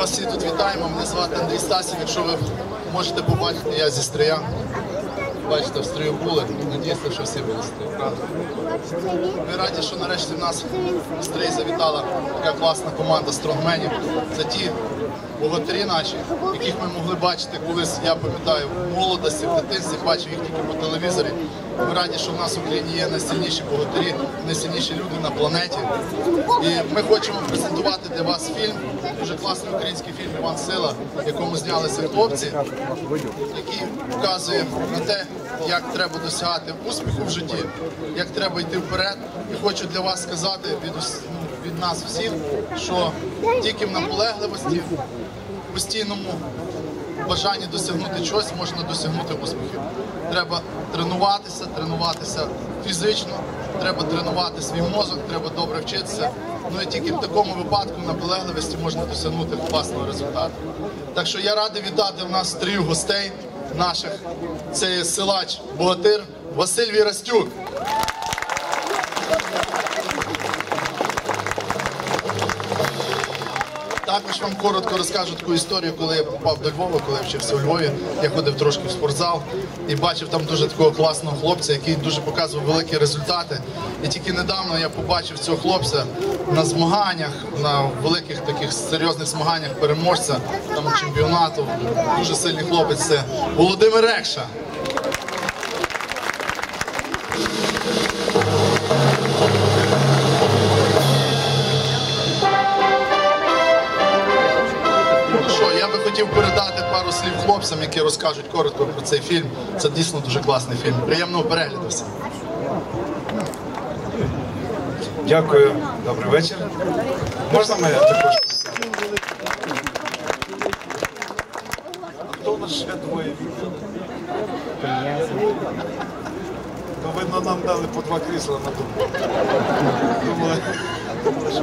вас всі тут вітаємо. Мене звати Андрій Стасів. Якщо ви можете побачити, я зі стрия. Бачите, в стрію були. Надіюся, що всі були в стрію. Ми раді, що нарешті в нас в стрій завітала така класна команда стронгменів. Це ті богатирі наші, яких ми могли бачити колись, я пам'ятаю, в молодості, в дитинстві, бачив їх тільки по телевізорі. Ми раді, що в нас в Україні є найсильніші богатирі, найсильніші люди на планеті. І ми хочемо презентувати для вас фільм, дуже класний український фільм Іван Сила, в якому знялися хлопці, який показує на те, як треба досягати успіху в житті, як треба йти вперед. І хочу для вас сказати від, від нас всіх, що тільки в наполегливості, в постійному бажанні досягнути чогось можна досягнути успіхів. Треба тренуватися, тренуватися фізично, треба тренувати свій мозок, треба добре вчитися. Ну і тільки в такому випадку наполегливості можна досягнути класного результату. Так що я радий вітати в нас трьох гостей наших. Це є силач богатир Василь Вірастюк. Також вам коротко розкажу таку історію, коли я попав до Львова, коли я вчився у Львові. Я ходив трошки в спортзал і бачив там дуже такого класного хлопця, який дуже показував великі результати. І тільки недавно я побачив цього хлопця на змаганнях, на великих таких серйозних змаганнях переможця там чемпіонату. Дуже сильний хлопець. Це Володимир Рекша. Слів хлопцям, які розкажуть коротко про цей фільм. Це дійсно дуже класний фільм. Приємного перегляду всім. Дякую, добрий вечір. Можна мене також? А хто у нас ще двоє відео? То видно, нам дали по два крісла на думку. Не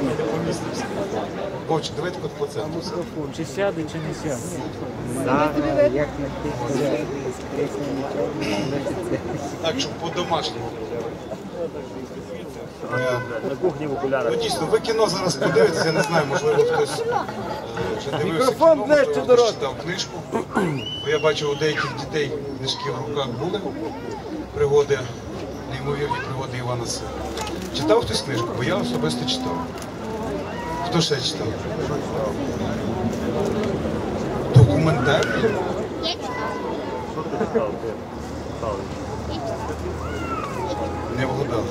давайте хоч по центру. Чи сяде, чи не сяде? Як Так, щоб по-домашньому. На кухні в Ну дійсно, ви кіно зараз подивитесь, я не знаю, можливо хтось е, вже дивився Мікрофон кіно, ближче можливо, до хтось рота. читав книжку. Бо я бачив у деяких дітей книжки в руках були. Пригоди, неймовірні пригоди Івана Сила. Читав хтось книжку, бо я особисто читав. Хто ще читав? Документальний? Не вгадав.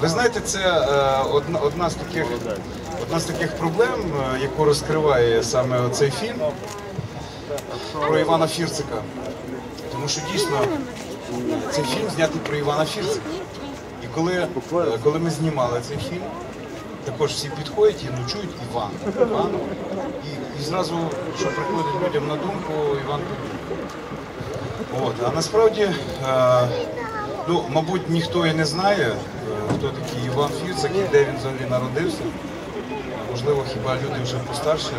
Ви знаєте, це е, одна, одна, з таких, одна з таких проблем, е, яку розкриває саме цей фільм про Івана Фірцика. Тому що дійсно цей фільм знятий про Івана Фірцика. І коли, е, коли ми знімали цей фільм, також всі підходять і ну, чують Іван. Іван. І, і зразу, що приходить людям на думку, Іван. От, а насправді, е, ну, мабуть, ніхто і не знає, е, хто такий Іван Фірцик і де він взагалі народився. Можливо, хіба люди вже постарші.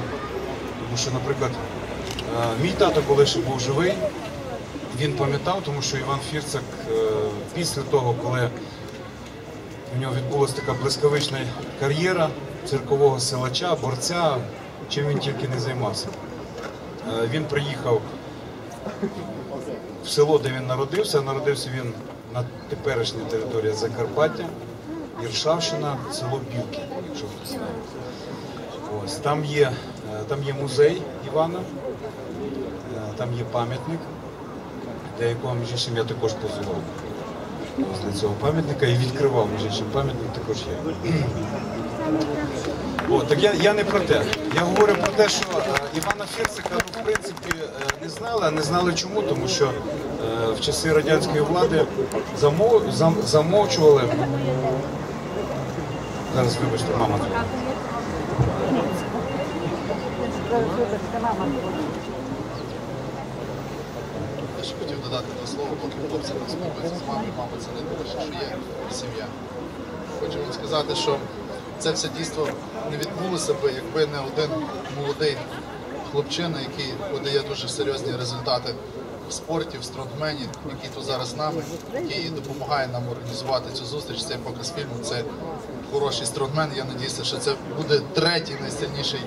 Тому що, наприклад, мій тато, коли ще був живий, він пам'ятав, тому що Іван Фірцик е, після того, коли у нього відбулася така блискавична кар'єра циркового силача, борця, чим він тільки не займався. Е, Він приїхав в село, де він народився. Народився він на теперішній території Закарпаття, Іршавщина, село Білки, якщо хтось знає. Ось, там, є, е, там є музей Івана, там є пам'ятник, для якого між іншим я також позував. Для цього пам'ятника і відкривав, між іншим пам'ятник також є. О, так я, я не про те. Я говорю про те, що е, Івана Фірцика, ну, в принципі, е, не знали, а не знали чому, тому що е, в часи радянської влади замов, зам, замовчували. Зараз вибачте, мама. Ще хотів додати до слова, поки хлопці не спілкуються з мамою. Мама, це не найбільше, що є сім'я. Хочу вам сказати, що це все дійство не відбулося би, якби не один молодий хлопчина, який подає дуже серйозні результати в спорті, в стронгмені, який тут зараз з нами, який допомагає нам організувати цю зустріч, цей показ фільму. Це хороший стронгмен. Я надіюся, що це буде третій найсильніший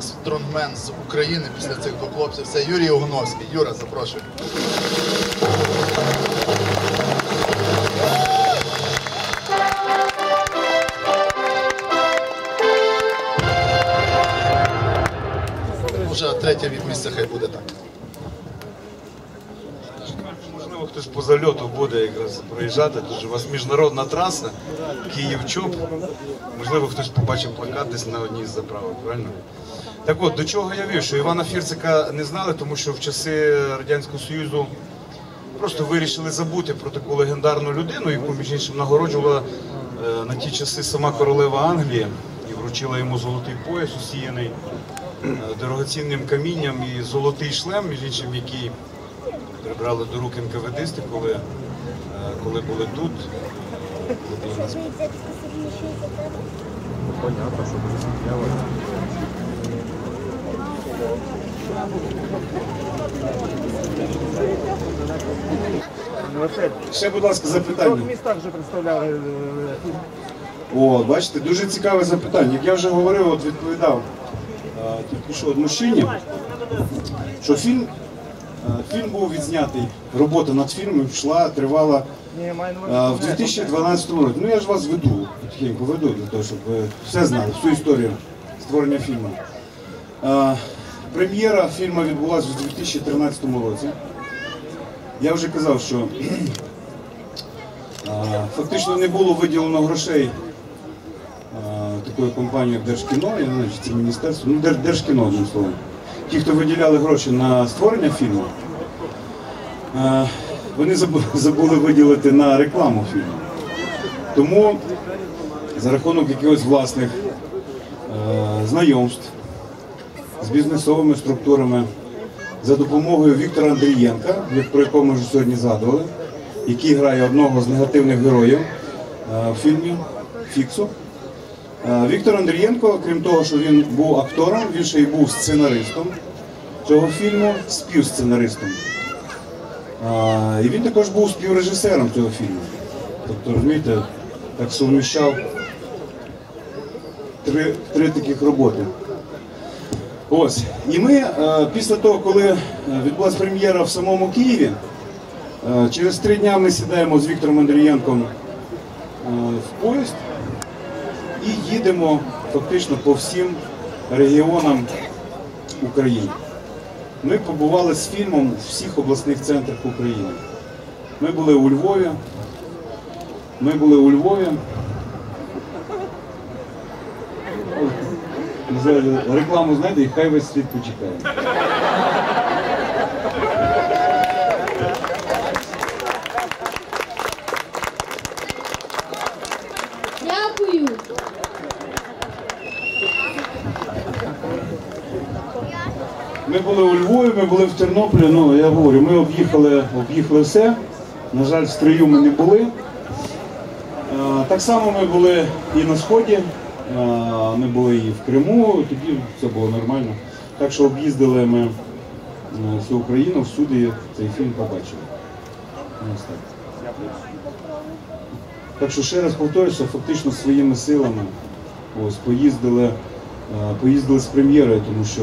стронгмен з України після цих двох хлопців. Це Юрій Огоновський. Юра, запрошую. Вже третє від місця хай буде так. Можливо, хтось по зальоту буде якраз проїжджати, що у вас міжнародна траса, Київ-Чоп. Можливо, хтось побачив плакат десь на одній з заправок, правильно? Так от, до чого я вів, що Івана Фірцика не знали, тому що в часи Радянського Союзу просто вирішили забути про таку легендарну людину, яку, між іншим, нагороджувала е, на ті часи сама королева Англії і вручила йому золотий пояс, усіяний е, дорогоцінним камінням і золотий шлем, між іншим, який прибрали до рук НКВДисти, коли, е, коли були тут. Коли були на Ще, будь ласка, В запитання. двох містах вже представляли е. О, бачите, дуже цікаве запитання. Як я вже говорив, от відповідав е, тільки що мужчині, що фільм, е, фільм був відзнятий, робота над фільмом йшла, тривала В 2012 році. Ну я ж вас веду, потихеньку веду для того, щоб ви все знали, всю історію створення фільму. Прем'єра фільму відбулася у 2013 році. Я вже казав, що фактично не було виділено грошей такої компанії, як Держкіно, я не знаю, чи це міністерство, ну Дер- Держкіно, одним словом. Ті, хто виділяли гроші на створення фільму, вони забули виділити на рекламу фільму. Тому за рахунок якихось власних е, знайомств з бізнесовими структурами, за допомогою Віктора Андрієнка, про якого ми вже сьогодні згадували, який грає одного з негативних героїв е, в фільмі Фіксу. Е, Віктор Андрієнко, крім того, що він був актором, він ще й був сценаристом цього фільму, співсценаристом. І він також був співрежисером цього фільму. Тобто, розумієте, так суміщав три, три таких роботи. Ось. І ми е, після того, коли е, відбулася прем'єра в самому Києві, е, через три дня ми сідаємо з Віктором Андрієнком в поїзд і їдемо фактично по всім регіонам України. Ми побували з фільмом в всіх обласних центрах України. Ми були у Львові. Ми були у Львові. Рекламу знайде і хай весь світ почекає. Були у Львові, ми були в Тернополі. Ну я говорю, ми об'їхали, об'їхали все. На жаль, в стрию ми не були. Е, Так само ми були і на сході, е, ми були і в Криму, тоді все було нормально. Так що об'їздили ми е, всю Україну, всюди цей фільм побачили. Так. Що ще раз повторюся, фактично своїми силами ось, поїздили, поїздили з прем'єрою, тому що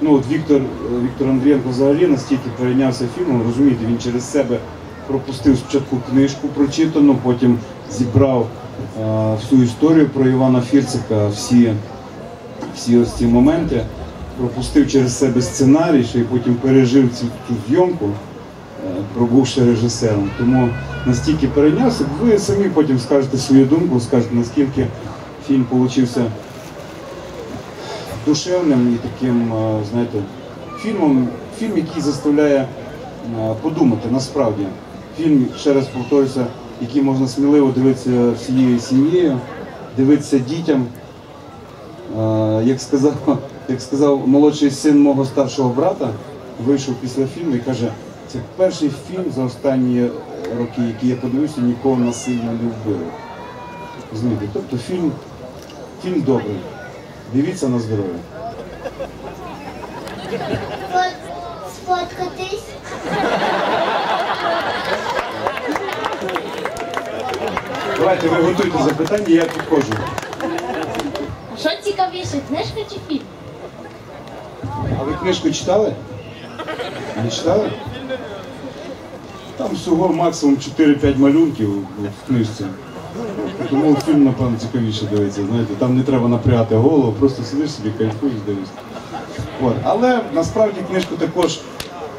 ну, от Віктор, Віктор Андрієнко взагалі настільки перейнявся фільмом, розумієте, він через себе пропустив спочатку книжку прочитану, потім зібрав е, всю історію про Івана Фірцика, всі, всі ось ці моменти, пропустив через себе сценарій, ще й потім пережив цю, цю зйомку е, пробувши режисером. Тому настільки перейнявся, ви самі потім скажете свою думку, скажете, наскільки фільм получився душевним і таким, е, знаєте, фільмом, фільм, який заставляє е, подумати насправді. Фільм, ще раз повторюся, який можна сміливо дивитися всією сім'єю, дивитися дітям. Е, Як сказав, як сказав молодший син мого старшого брата, вийшов після фільму і каже, це перший фільм за останні роки, який я подивився, нікого насильно не вбили. Розумієте? Тобто фільм, фільм добрий. Дивіться на здоров'я. Сфоткатись. Давайте ви готуйте запитання, я підходжу. Що цікавіше, книжка чи фільм? А ви книжку читали? Не читали? Там всього максимум 4-5 малюнків в книжці. Тому фільм, напевно, цікавіше дивиться. Знаєте, там не треба напрягати голову, просто сидиш собі, кайфуєш, дивишся. Але насправді книжку також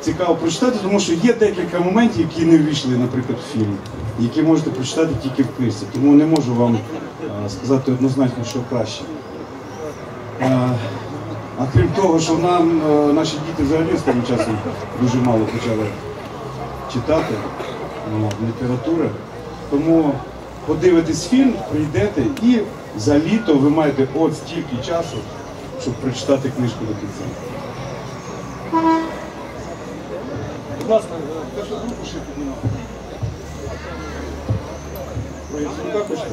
цікаво прочитати, тому що є декілька моментів, які не ввійшли, наприклад, в фільм, які можете прочитати тільки в книжці. Тому не можу вам е, сказати однозначно, що краще. Е, А крім того, що нам е, наші діти взагалі останнім часом дуже мало почали читати ну, літератури. Тому подивитесь фільм, прийдете і за літо ви маєте от стільки часу, щоб прочитати книжку до кінця. Будь ласка, першу групу ще піднімати. Про Яценюка хочете?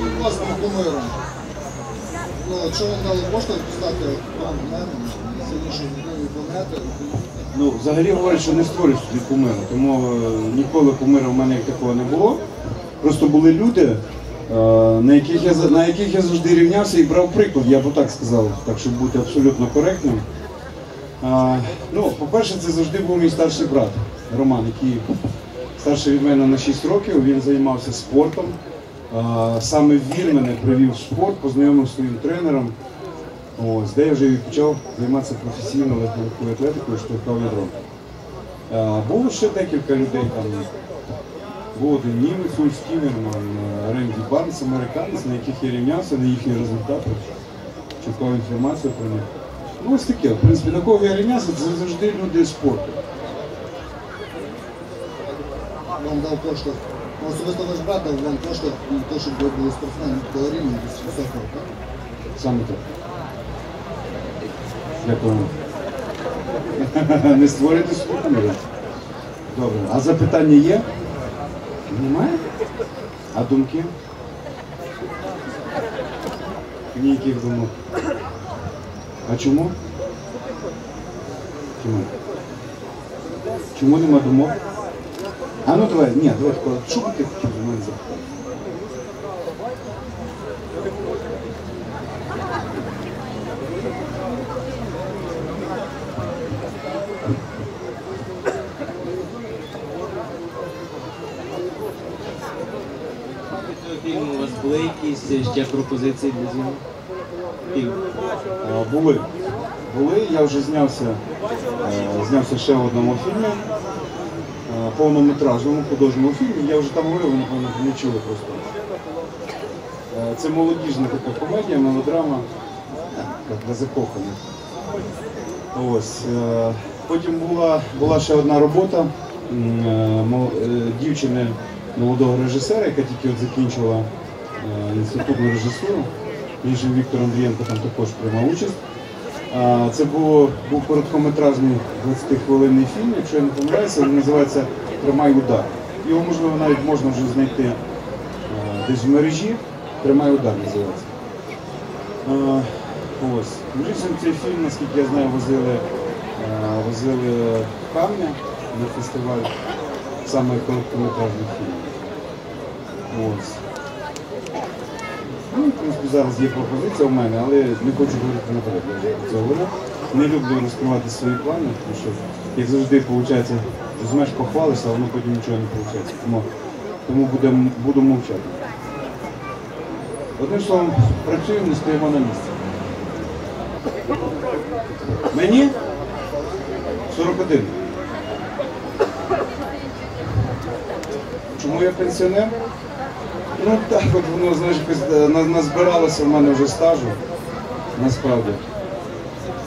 Він власним кумиром. Ну, якщо дали, можете писати план мене, сильнішої планети, Ну, взагалі говорять, що не створюють собі кумира, тому е, ніколи кумира в мене як такого не було. Просто були люди, е, на яких я на яких я завжди рівнявся і брав приклад, я б так сказав, так щоб бути абсолютно коректним. Ну, по-перше, це завжди був мій старший брат Роман, який старший від мене на 6 років. Він займався спортом. Саме він мене привів в спорт, познайомив своїм тренером. Ось, де я вже почав займатися професійно легкою атлетикою, штовхав ядро. Е, Було ще декілька людей там. Був один німець Ульс Ківерман, е, Ренді Барнс, американець, на яких я рівнявся, на їхні результати, шукав інформацію про них. Ну ось таке, в принципі, на кого я рівнявся, це завжди люди спорту. вам дав поштовх. Особисто ваш брат дав вам поштовх те, щоб ви були спортсменом десь високого, так? Саме так. Дякую. Не створюйте собі. Добре. А запитання є? Немає? А думки? Ніяких думок. А чому? Чому? Чому нема думок? А ну давай, ні, давай, що би ти мене запитати? Фільм у вас були якісь ще пропозиції для зйомок? Були. Були, я вже знявся, е, знявся ще в одному фільмі, е, повнометражному художньому фільмі. Я вже там говорив, напевно, не чули просто. Е, Це молодіжна така комедія, мелодрама для закоханих. Ось. е, Потім була, була ще одна робота е, е, дівчини молодого режисера, яка тільки от закінчила е, інститутну режисуру. Іншим Віктор Андрієнко там також приймав участь. Це було, був короткометражний 20-хвилинний фільм, якщо я не помиляюся, він називається Тримай удар. Його можливо навіть можна вже знайти е, десь в мережі. Тримай удар називається. Е, Ось. Між цей фільм, наскільки я знаю, возили, е, возили в Кам'я на фестиваль саме короткометражних фільмів. Ось. В принципі, зараз є пропозиція у мене, але не хочу говорити наперед. Я це говорю. Не люблю розкривати свої плани, тому що, як завжди, виходить, візьмеш похвалишся, а воно потім нічого не виходить. Тому, тому будем, буду мовчати. Одним словом, працюємо, не стоїмо на місці. Мені 41. Чому я пенсіонер? Ну так, от воно знаєш, е, на- назбиралося в мене вже стажу, насправді.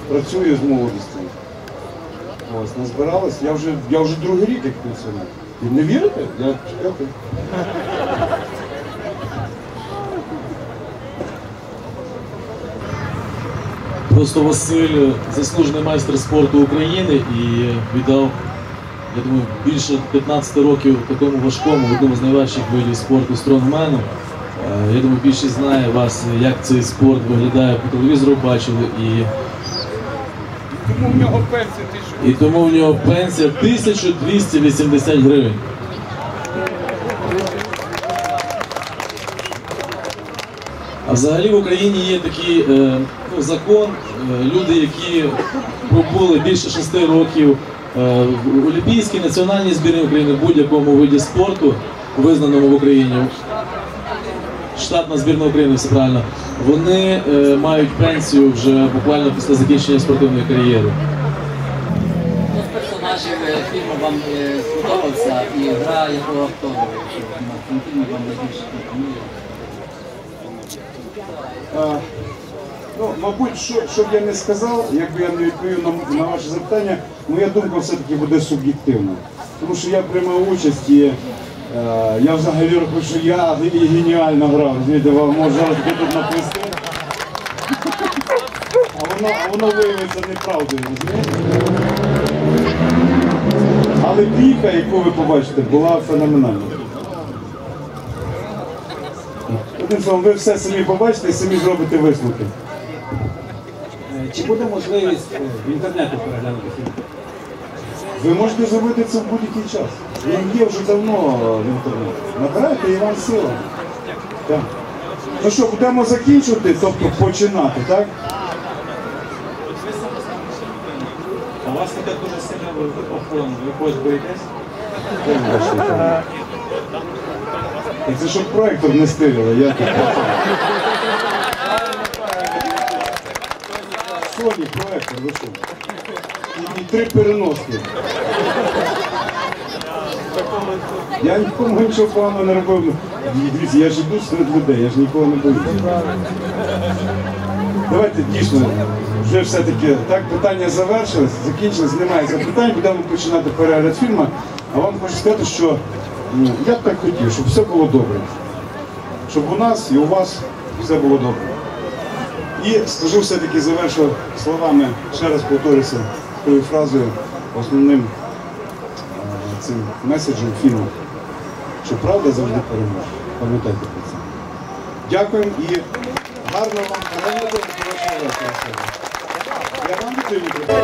Працюю з молодості. Ось, назбиралось. Я вже, я вже другий рік як пенсіонер. Ви не вірите? Я чекати. Просто Василь заслужений майстер спорту України і віддав, я думаю, більше 15 років такому важкому, одному з найважчих видів спорту стронгмену. Е, Я думаю, більшість знає вас, як цей спорт виглядає по телевізору, бачили. І Тому в нього пенсія тисячу. І тому в нього пенсія 1280 гривень. А взагалі в Україні є такий е, ну, закон, е, люди, які пробули більше шести років е, в Олімпійській національній збірній України в будь-якому виді спорту, визнаному в Україні, штатна збірна України, все правильно, вони е, мають пенсію вже буквально після закінчення спортивної кар'єри. Хто з персонажів е, фільму вам сподобався і гра якого актора, якщо на фільмі вам найбільше імпонує? Ну, мабуть, що, що б я не сказав, якби я не відповів на, на ваше запитання, моя думка все-таки буде суб'єктивна. Тому що я приймав участь і е, я взагалі рахую, що я і геніально грав. Розумієте, вам таке тут наплести. А воно, а воно виявиться неправдою? Але бійка, яку ви побачите, була феноменальна. Одним словом, ви все самі побачите і самі зробите висновки. Чи буде можливість е, в інтернеті переглянути фільм? Ви можете зробити це в будь-який час. Він є вже давно в інтернеті. Набирайте Іван Сила. Так. Ну що, будемо закінчувати, тобто починати, так? У вас таке дуже сильно охорона, ви когось боїтесь? І це щоб проектор не стирили, я тут. Соні проектор, ви що? І, три переноски. Я нікому нічого поганого не робив. Дивіться, я ж іду серед людей, я ж нікого не боюся. Давайте дійсно, вже все-таки так питання завершилось, закінчилось, немає запитань, будемо починати перегляд фільму. А вам хочу сказати, що ну, я б так хотів, щоб все було добре. Щоб у нас і у вас все було добре. І скажу все-таки завершу словами, ще раз повторюся тою фразою, основним е, цим меседжем фільму, що правда завжди переможе. Пам'ятайте про це. Дякуємо і гарного вам перегляду. Я вам підтримую.